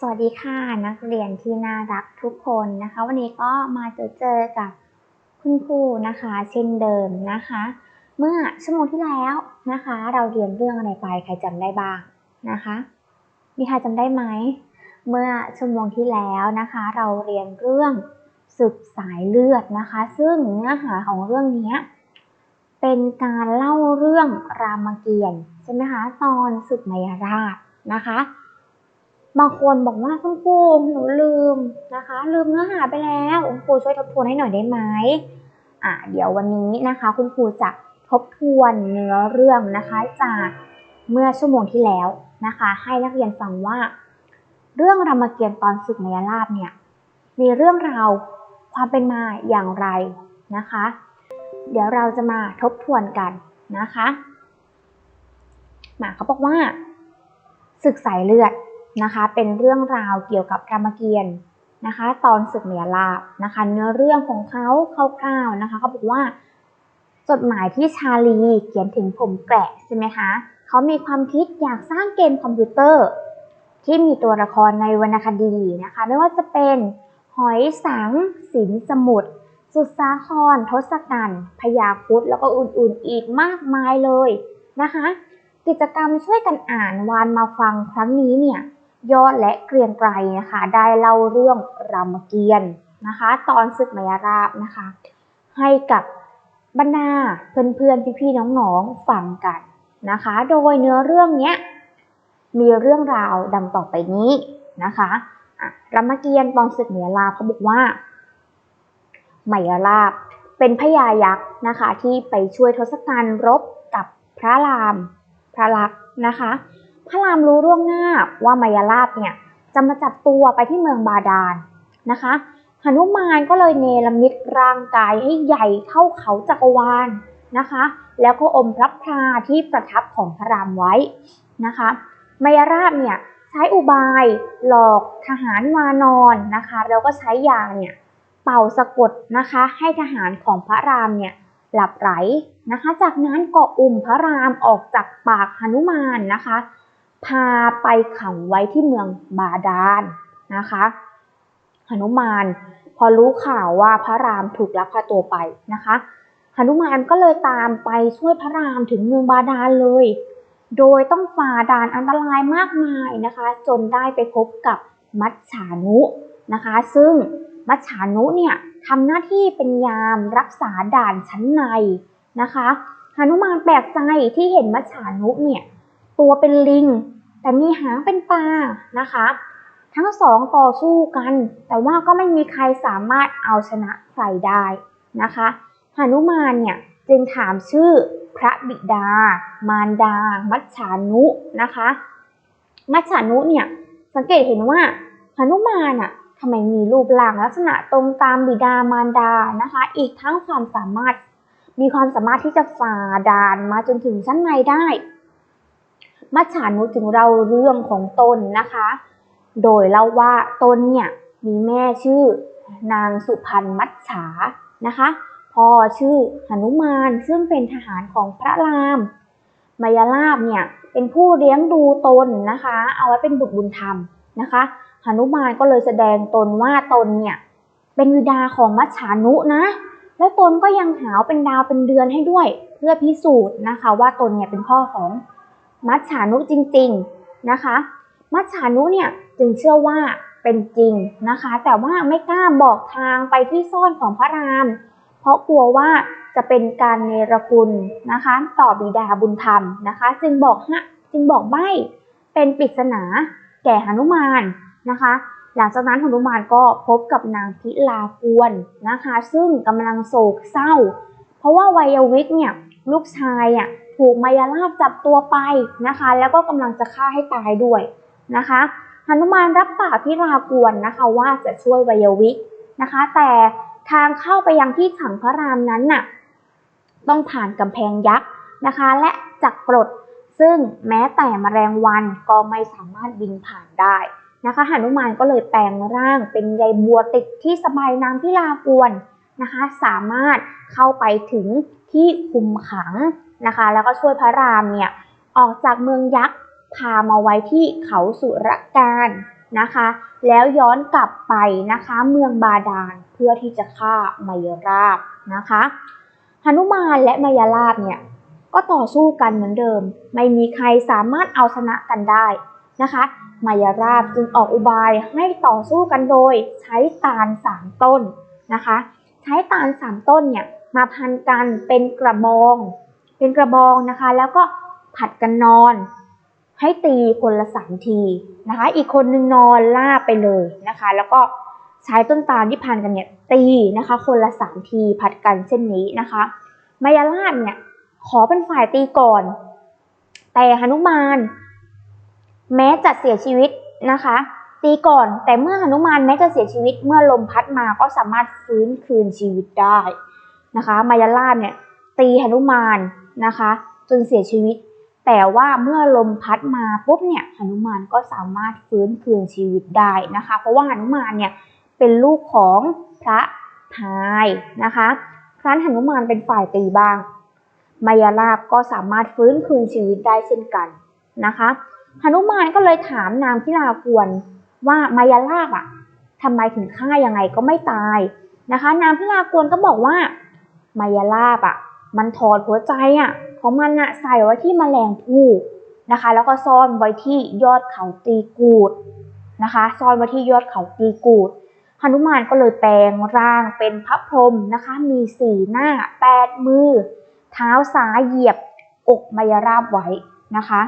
สวัสดีค่ะนักเรียนที่น่ารักทุกคนนะคะ วันนี้ก็มาเจอเจอกับคุณครูนะคะ เช่นเดิมนะคะ เมื่อชั่วโมงที่แล้วนะคะ เราเรียนเรื่องอะไรไปใครจำได้บ้างนะคะ มีใครจำได้ไหมเมื่อชั่วโมงที่แล้วนะคะ เราเรียนเรื่องศึกสายเลือดนะคะ ซึ่งเนื้อหาของเรื่องนี้เป็นการเล่าเรื่องรามเกียรติ์ใช่ไหมคะตอนศึกมายาราชนะคะ บางคนบอกว่าคุณครูหนูลืมนะคะ ลืมเนื้อหาไปแล้วคุณครูช่วยทบทวนให้หน่อยได้ไหมอะเดี๋ยววันนี้นะคะ คุณครูจะทบทวนเนื้อเรื่องนะคะ จากเมื่อชั่วโมงที่แล้วนะคะ ให้นักเรียนฟังว่า เรื่องรามเกียรติ์ตอนศึกมยาลาบเนี่ยมีเรื่องราวความเป็นมาอย่างไรนะคะ เดี๋ยวเราจะมาทบทวนกันนะคะมาเขาบอกว่าศึกสายเลือด นะคะ เป็นเรื่องราวเกี่ยวกับรามเกียรติ์นะคะ ตอนศึกเมียลาบนะคะ เนื้อเรื่องของเขาคร่าวๆนะคะเขาบอกว่าจดหมายที่ชาลีเขียนถึงผมแกะใช่ไหมคะเขามีความคิดอยากสร้างเกมคอมพิวเตอร์ ที่มีตัวละครในวรรณคดีนะคะ ไม่ว่าจะเป็นหอยสังสินสมุทรสุดสาคร ทศกัณฐ์พญาคุดแล้วก็อื่นๆอีกมากมายเลยนะคะ กิจกรรมช่วยกันอ่านวานมาฟังครั้งนี้เนี่ย ยอดและเกรียงไกรนะคะ ได้เล่าเรื่องรามเกียรติ์นะคะ ตอนศึกมายาราบนะคะ ให้กับบรรดาเพื่อนๆพี่ๆน้องๆฟังกันนะคะ โดยเนื้อเรื่องเนี้ยมีเรื่องราวดังต่อไปนี้นะคะะรามเกียรติ์ตอนศึกมายาราบเขาบอกว่ามายาลาบเป็นพญายักษ์นะคะที่ไปช่วยทศกัณฐ์รบกับพระรามพระลักษณ์นะคะ พระรามรู้ล่วงหน้าว่ามายาลาบเนี่ยจะมาจับตัวไปที่เมืองบาดาลนะคะหนุมานก็เลยเนรมิตร่างกายให้ใหญ่เท่าเขาจักรวาลนะคะ แล้วก็อมพระพราที่ประทับของพระรามไว้นะคะ มายาลาบเนี่ยใช้อุบายหลอกทหารวานอนนะคะ แล้วก็ใช้ยาเนี่ยเป่าสะกดนะคะให้ทหารของพระรามเนี่ยหลับไหลนะคะ จากนั้นก็อุ้มพระรามออกจากปากหนุมานนะคะ พาไปขังไว้ที่เมืองบาดาลนะคะหนุมานพอรู้ข่าวว่าพระรามถูกลักพาตัวไปนะคะหนุมานก็เลยตามไปช่วยพระรามถึงเมืองบาดาลเลย โดยต้องฝ่าด่านอันตรายมากมายนะคะ จนได้ไปพบกับมัจฉานุนะคะ ซึ่งมัจฉานุเนี่ยทำหน้าที่เป็นยามรักษาด่านชั้นในนะคะหนุมานแปลกใจที่เห็นมัจฉานุเนี่ย ตัวเป็นลิง แต่มีหางเป็นปลานะคะ ทั้งสองต่อสู้กัน แต่ว่าก็ไม่มีใครสามารถเอาชนะใครได้นะคะหนุมานเนี่ยจึงถามชื่อพระบิดา มารดา มัจฉานุนะคะ มัจฉานุเนี่ยสังเกตเห็นว่าหนุมานอะทำไมมีรูปร่างลักษณะตรงตามบิดามารดานะคะ อีกทั้งความสามารถมีความสามารถที่จะฝ่าด่านมาจนถึงชั้นในได้ มัจฉานุถึงเราเรื่องของตนนะคะ โดยเล่าว่าตนเนี่ยมีแม่ชื่อนางสุพรรณมัจฉานะคะพ่อชื่อหนุมานซึ่งเป็นทหารของพระรามมายาลาบเนี่ยเป็นผู้เลี้ยงดูตนนะคะ เอาไว้เป็นบุตรบุญธรรมนะคะหนุมานก็เลยแสดงตนว่าตนเนี่ยเป็นวิดาของมัจฉานุนะ แล้วตนก็ยังหาวเป็นดาวเป็นเดือนให้ด้วย เพื่อพิสูจน์นะคะ ว่าตนเนี่ยเป็นพ่อของ มัจฉานุจริง ๆนะคะ มัจฉานุเนี่ยจึงเชื่อว่าเป็นจริงนะคะ แต่ว่าไม่กล้าบอกทางไปที่ซ่อนของพระราม เพราะกลัวว่าจะเป็นการเนรคุณนะคะ ต่อบิดาบุญธรรมนะคะ จึงบอกฮะจึงบอกใบ้เป็นปริศนาแก่หนุมานนะคะ หลังจากนั้นหนุมานก็พบกับนางพิลากวนนะคะ ซึ่งกำลังโศกเศร้า เพราะว่าวัยวิทย์เนี่ยลูกชายอะ ถูกมายาลาบจับตัวไปนะคะ แล้วก็กำลังจะฆ่าให้ตายด้วยนะคะหนุมานรับปากพิลากวนนะคะว่าจะช่วยวัยวิทย์นะคะ แต่ทางเข้าไปยังที่ขังพระรามนั้นน่ะต้องผ่านกำแพงยักษ์นะคะ และจักรกรดซึ่งแม้แต่แมลงวันก็ไม่สามารถบินผ่านได้นะคะหนุมานก็เลยแปลงร่างเป็นใยบัวติดที่สบายนางพิลากวนนะคะ สามารถเข้าไปถึงที่คุมขัง นะคะ แล้วก็ช่วยพระรามเนี่ยออกจากเมืองยักษ์พามาไว้ที่เขาสุรการนะคะ แล้วย้อนกลับไปนะคะเมืองบาดาลเพื่อที่จะฆ่ามายราบนะคะหนุมานและมายราบเนี่ยก็ต่อสู้กันเหมือนเดิม ไม่มีใครสามารถเอาชนะกันได้นะคะ มายราบจึงออกอุบายให้ต่อสู้กันโดยใช้ตาลสามต้นนะคะ ใช้ตาลสามต้นเนี่ยมาพันกันเป็นกระบอง เป็นกระบองนะคะ แล้วก็ผัดกันนอน ให้ตีคนละสามทีนะคะ อีกคนนึงนอนลาบไปเลยนะคะ แล้วก็ใช้ต้นตาลที่พันกันเนี่ยตีนะคะ คนละสามทีผัดกันเช่นนี้นะคะมายาลาบเนี่ยขอเป็นฝ่ายตีก่อน แต่หนุมาน แม้จะเสียชีวิตนะคะ ตีก่อนแต่เมื่อหนุมานแม้จะเสียชีวิตเมื่อลมพัดมาก็สามารถฟื้นคืนชีวิตได้นะคะ มายาลาบเนี่ยตีหนุมาน นะคะ จนเสียชีวิต แต่ว่าเมื่อลมพัดมาปุ๊บเนี่ยหนุมานก็สามารถฟื้นคืนชีวิตได้นะคะ เพราะว่าหนุมานเนี่ยเป็นลูกของพระพายนะคะครั้นหนุมานเป็นฝ่ายตีบ้าง มายาลาบก็สามารถฟื้นคืนชีวิตได้เช่นกันนะคะหนุมานก็เลยถามนางพิลากวนว่ามายาลาบอะทำไมถึงฆ่ายังไงก็ไม่ตายนะคะ นางพิลากวนก็บอกว่ามายาลาบอะ มันถอดหัวใจอะของมันอะใส่ไว้ที่แมลงภู่นะคะ แล้วก็ซ่อนไว้ที่ยอดเขาตีกูดนะคะ ซ่อนไว้ที่ยอดเขาตีกูดหนุมานก็เลยแปลงร่างเป็นพระพรหมนะคะ มีสี่หน้าแปดมือ เท้าซ้ายเหยียบอกมายราบไว้นะคะ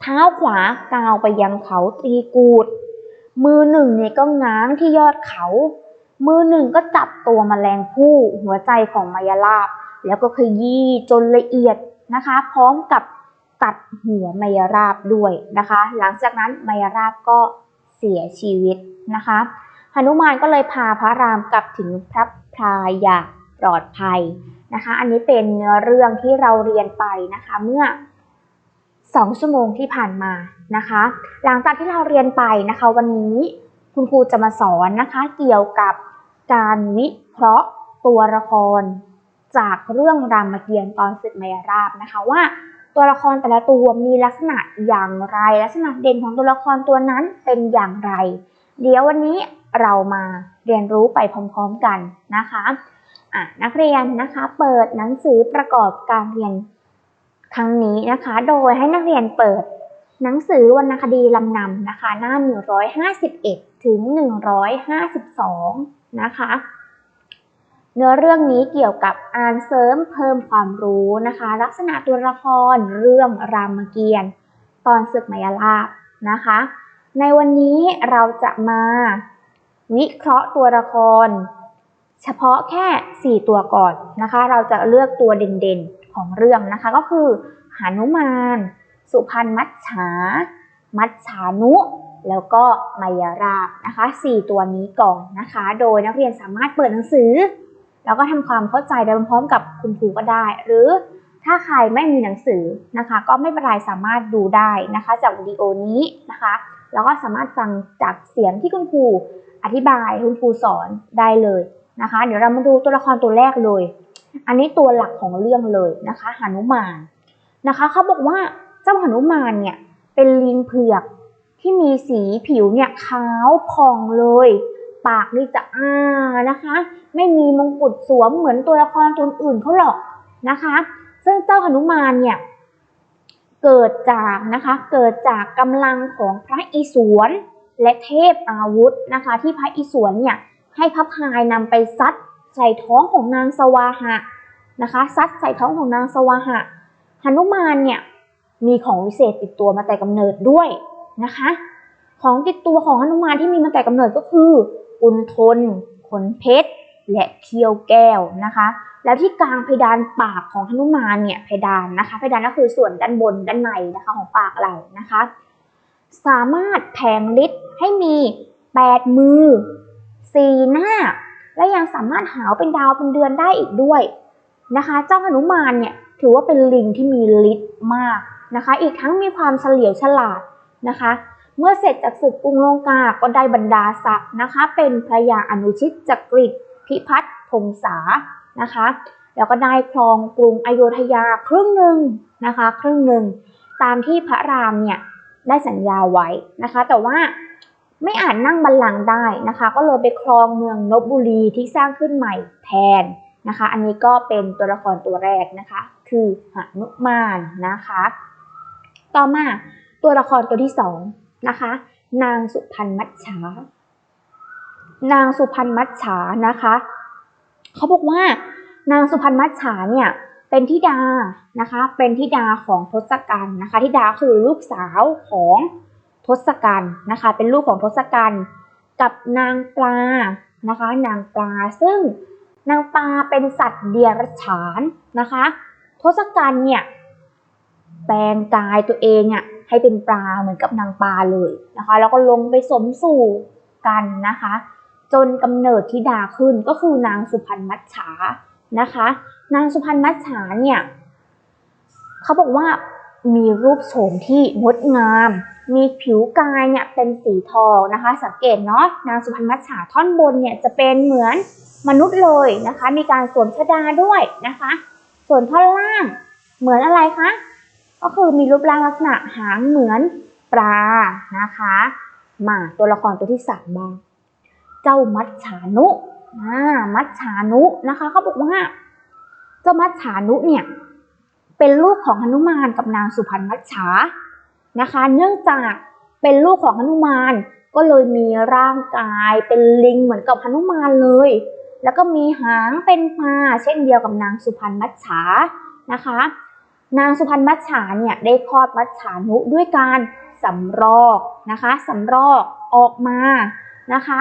เท้าขวากาวไปยังเขาตีกูด มือหนึ่งเนี่ยก็ง้างที่ยอดเขา มือหนึ่งก็จับตัวมแมลงผู้หัวใจของมายาลาบ แล้วก็ขยี้จนละเอียดนะคะ พร้อมกับตัดหัวมายาราบด้วยนะคะ หลังจากนั้นมายาราบก็เสียชีวิตนะคะหนุมานก็เลยพาพระรามกลับถึงพระพรายอย่างปลอดภัยนะคะ อันนี้เป็นเนื้อเรื่องที่เราเรียนไปนะคะเมื่อ 2 ชั่วโมงที่ผ่านมานะคะ หลังจากที่เราเรียนไปนะคะ วันนี้คุณครูจะมาสอนนะคะ เกี่ยวกับการวิเคราะห์ตัวละคร จากเรื่องรามเกียรติ์ตอนศึกมายราบนะคะว่าตัวละครแต่ละตัวมีลักษณะอย่างไร ลักษณะเด่นของตัวละครตัวนั้นเป็นอย่างไร เดี๋ยววันนี้เรามาเรียนรู้ไปพร้อมๆกันนะคะะนักเรียนนะคะเปิดหนังสือประกอบการเรียนครั้งนี้นะคะ โดยให้นักเรียนเปิดหนังสือวรรณคดีลำนำนะคะ หน้า 151 ถึง 152 นะคะ เนื้อเรื่องนี้เกี่ยวกับอ่านเสริมเพิ่มความรู้นะคะ ลักษณะตัวละครเรื่องรามเกียรติ์ตอนศึกมายาลาบนะคะ ในวันนี้เราจะมาวิเคราะห์ตัวละคร เฉพาะแค่ 4 ตัวก่อนนะคะ เราจะเลือกตัวเด่นๆของเรื่องนะคะ ก็คือหานุมาน สุพรรณมัจฉา มัจฉานุ แล้วก็มายาราบนะคะ 4 ตัวนี้ก่อนนะคะ โดยนักเรียนสามารถเปิดหนังสือ แล้วก็ทำความเข้าใจไปพร้อมกับคุณครูก็ได้ หรือถ้าใครไม่มีหนังสือนะคะ ก็ไม่เป็นไรสามารถดูได้นะคะ จากวิดีโอนี้นะคะ แล้วก็สามารถฟังจากเสียงที่คุณครูอธิบายคุณครูสอนได้เลยนะคะ เดี๋ยวเรามาดูตัวละครตัวแรกเลย อันนี้ตัวหลักของเรื่องเลยนะคะหนุมานนะคะเขาบอกว่าเจ้าหนุมานเนี่ยเป็นลิงเผือกที่มีสีผิวเนี่ยขาวผ่องเลย ปากนี่จะอ้านะคะ ไม่มีมงกุฎสวมเหมือนตัวละครตัวอื่นเขาหรอกนะคะ ซึ่งเจ้าหนุมานเนี่ยเกิดจากนะคะเกิดจากกำลังของพระอิศวรและเทพอาวุธนะคะ ที่พระอิศวรเนี่ยให้พระพายนำไปซัดใส่ท้องของนางสวาหะนะคะซัดใส่ท้องของนางสวาหะหนุมานเนี่ยมีของวิเศษติดตัวมาแต่กำเนิดด้วยนะคะ ของติดตัวของหนุมานที่มีมาแต่กำเนิดก็คือ อุนทน ขนเพชร และเคียวแก้วนะคะ แล้วที่กลางเพดานปากของหนุมานเนี่ยเพดานนะคะ เพดานก็คือส่วนด้านบนด้านในนะคะของปากเรานะคะ สามารถแผงฤทธิ์ให้มี 8 มือ 4 หน้า และยังสามารถหาวเป็นดาวเป็นเดือนได้อีกด้วยนะคะ เจ้าหนุมานเนี่ยถือว่าเป็นลิงที่มีฤทธิ์มากนะคะ อีกทั้งมีความเฉลียวฉลาดนะคะ เมื่อเสร็จจากศึกกรุงลงกา ก็ได้บรรดาศักดิ์นะคะ เป็นพระยาอนุชิตจักริดพิพัฒน์พงษานะคะ แล้วก็ได้ครองกรุงอโยธยาครึ่งหนึ่งนะคะ ครึ่งหนึ่งตามที่พระรามเนี่ยได้สัญญาไว้นะคะ แต่ว่าไม่อาจนั่งบัลลังก์ได้นะคะ ก็เลยไปครองเมืองลบบุรีที่สร้างขึ้นใหม่แทนนะคะ อันนี้ก็เป็นตัวละครตัวแรกนะคะ คือหนุมานนะคะ ต่อมาตัวละครตัวที่สอง นะคะ นางสุพรรณมัจฉานางสุพรรณมัจฉานะคะเขาบอกว่านางสุพรรณมัจฉาเนี่ยเป็นธิดานะคะ เป็นธิดาของทศกัณฐ์นะคะธิดาคือลูกสาวของทศกัณฐ์นะคะ เป็นลูกของทศกัณฐ์กับนางปลานะคะ นางปลาซึ่งนางปลาเป็นสัตว์เดียรัจฉานนะคะ ทศกัณฐ์เนี่ยแปลงกายตัวเองอะ ให้เป็นปลาเหมือนกับนางปลาเลยนะคะ แล้วก็ลงไปสมสู่กันนะคะ จนกำเนิดธิดาขึ้นก็คือนางสุพรรณมัจฉานะคะ นางสุพรรณมัจฉาเนี่ยเขาบอกว่ามีรูปโฉมที่งดงาม มีผิวกายเนี่ยเป็นสีทองนะคะ สังเกตเนาะนางสุพรรณมัจฉาท่อนบนเนี่ยจะเป็นเหมือนมนุษย์เลยนะคะ มีการสวมชดาด้วยนะคะ ส่วนท่อนล่างเหมือนอะไรคะ ก็คือมีรูปร่างลักษณะหางเหมือนปลานะคะ มาตัวละครตัวที่สามบ้างเจ้ามัจฉานุอ่ามัจฉานุนะคะเขาบอกว่า เจ้ามัจฉานุเนี่ยเป็นลูกของหนุมานกับนางสุพรรณมัจฉานะคะ เนื่องจากเป็นลูกของหนุมานก็เลยมีร่างกายเป็นลิงเหมือนกับหนุมานเลย แล้วก็มีหางเป็นปลาเช่นเดียวกับนางสุพรรณมัจฉานะคะ นางสุพรรณมัจฉาเนี่ยได้คลอดมัจฉานุด้วยการสำรอกนะคะสำรอกออกมานะคะ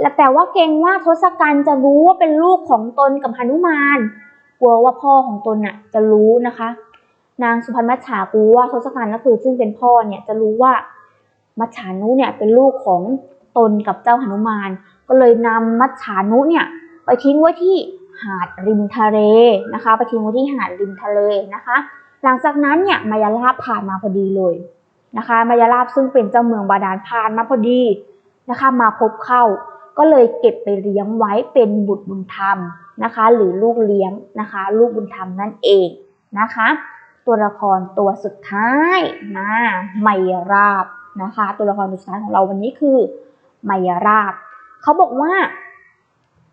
และแต่ว่าเกรงว่าทศกัณฐ์จะรู้ว่าเป็นลูกของตนกับหนุมานกลัวว่าพ่อของตนน่ะจะรู้นะคะ นางสุพรรณมัจฉากลัวว่าทศกัณฐ์ก็คือซึ่งเป็นพ่อเนี่ยจะรู้ว่ามัจฉานุเนี่ยเป็นลูกของตนกับเจ้าหนุมาน ก็เลยนำมัจฉานุเนี่ยไปทิ้งไว้ที่ หาดริมทะเลนะคะ ไปทิ้งไว้ที่หาดริมทะเลนะคะ หลังจากนั้นเนี่ยมายาลาบผ่านมาพอดีเลยนะคะมายาลาบซึ่งเป็นเจ้าเมืองบาดาลผ่านมาพอดีนะคะ มาพบเข้าก็เลยเก็บไปเลี้ยงไว้เป็นบุตรบุญธรรมนะคะ หรือลูกเลี้ยงนะคะ ลูกบุญธรรมนั่นเองนะคะ ตัวละครตัวสุดท้ายนะไมยราบนะคะ ตัวละครตัวสุดท้ายของเราวันนี้คือไมยราบเขาบอกว่า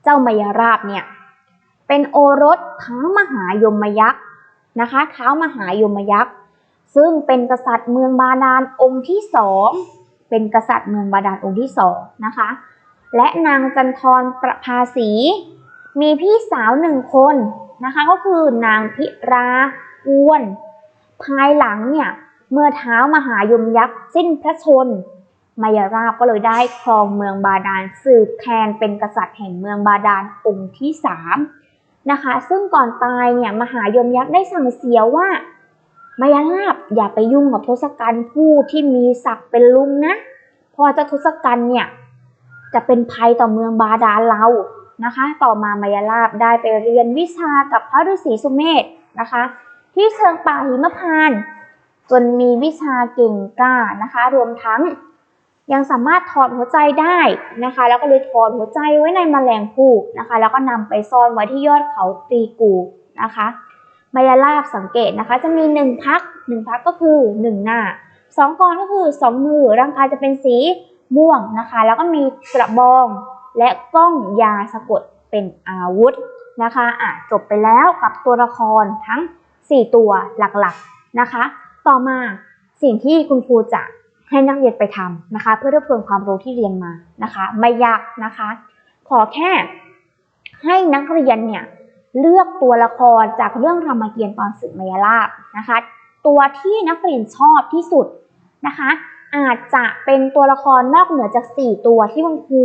เจ้าไมยราบเนี่ย เป็นโอรสเท้ามหายมยักษ์นะคะเท้ามหายมยักษ์ซึ่งเป็นกษัตริย์เมืองบาดาลองค์ที่สองเป็นกษัตริย์เมืองบาดาลองค์ที่สองนะคะ และนางจันทรประภาสีมีพี่สาวหนึ่งคนนะคะก็คือนางพิราอ้วน ภายหลังเนี่ยเมื่อเท้ามหายมยักษ์สิ้นพระชนม์มายาราบก็เลยได้ครองเมืองบาดาลสืบแทนเป็นกษัตริย์แห่งเมืองบาดาลองค์ที่สาม นะคะ ซึ่งก่อนตายเนี่ยมหายมยักษ์ได้สั่งเสียว่ามายาลาบอย่าไปยุ่งกับทศกัณฐ์ผู้ที่มีศักดิ์เป็นลุงนะเพราะเจ้าทศกัณฐ์เนี่ยจะเป็นภัยต่อเมืองบาดาลเรานะคะ ต่อมามายาลาบได้ไปเรียนวิชากับพระฤาษีสุเมธนะคะ ที่เชิงป่าหิมพาน จนมีวิชาเก่งกล้านะคะ รวมทั้ง ยังสามารถถอดหัวใจได้นะคะ แล้วก็เลยถอดหัวใจไว้ในแมลงภูกนะคะ แล้วก็นำไปซ่อนไว้ที่ยอดเขาตีกูนะคะมายาลาบสังเกตนะคะ จะมีหนึ่งพักหนึ่งพักก็คือหนึ่งหน้าสองกรก็คือสองมือ ร่างกายจะเป็นสีม่วงนะคะ แล้วก็มีกระบองและกล้องยาสะกดเป็นอาวุธนะคะอะจบไปแล้วกับตัวละครทั้ง 4 ตัวหลักๆนะคะ ต่อมาสิ่งที่คุณครูจะ ให้นักเรียนไปทำนะคะ เพื่อรวบรวมความรู้ที่เรียนมานะคะ ไม่ยากนะคะ ขอแค่ให้นักเรียนเนี่ยเลือกตัวละครจากเรื่องรามเกียรติ์ตอนศึกมายาลาบนะคะ ตัวที่นักเรียนชอบที่สุดนะคะ อาจจะเป็นตัวละครนอกเหนือจาก 4 ตัวที่คุณครู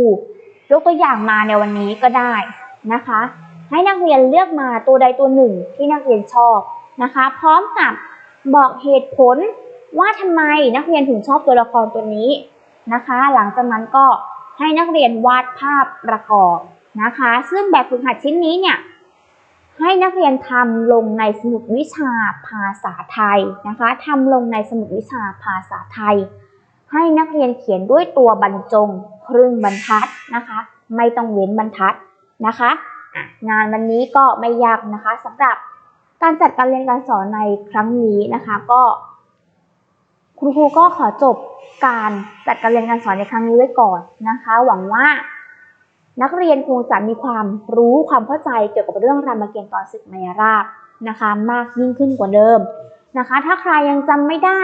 ยกตัวอย่างมาในวันนี้ก็ได้นะคะ ให้นักเรียนเลือกมาตัวใดตัวหนึ่งที่นักเรียนชอบนะคะ พร้อมกับบอกเหตุผล ว่าทำไมนักเรียนถึงชอบตัวละครตัวนี้นะคะ หลังจากนั้นก็ให้นักเรียนวาดภาพประกอบนะคะ ซึ่งแบบฝึกหัดชิ้นนี้เนี่ยให้นักเรียนทำลงในสมุดวิชาภาษาไทยนะคะทำลงในสมุดวิชาภาษาไทย ให้นักเรียนเขียนด้วยตัวบรรจงครึ่งบรรทัดนะคะ ไม่ต้องเว้นบรรทัดนะคะอะงานวันนี้ก็ไม่ยากนะคะสำหรับการจัดการเรียนการสอนในครั้งนี้นะคะ ก็ คุณครูก็ขอจบการจัดการเรียนการสอนในครั้งนี้ไว้ก่อนนะคะ หวังว่า นักเรียนคงจะมีความรู้ความเข้าใจเกี่ยวกับเรื่องรามเกียรติ์ตอนศึกมายราบนะคะ มากยิ่งขึ้นกว่าเดิมนะคะ ถ้าใครยังจำไม่ได้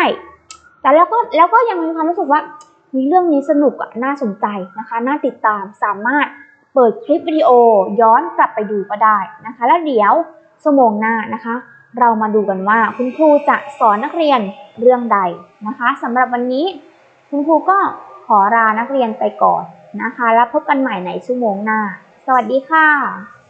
แต่แล้วก็แล้วก็ยังมีความรู้สึกว่ามีเรื่องนี้สนุกอะน่าสนใจนะคะ น่าติดตามสามารถเปิดคลิปวิดีโอย้อนกลับไปดูก็ได้นะคะ แล้วเดี๋ยวชั่วโมงหน้านะคะ เรามาดูกันว่าคุณครูจะสอนนักเรียนเรื่องใดนะคะสำหรับวันนี้คุณครูก็ขอลานักเรียนไปก่อนนะคะ แล้วพบกันใหม่ในชั่วโมงหน้า สวัสดีค่ะ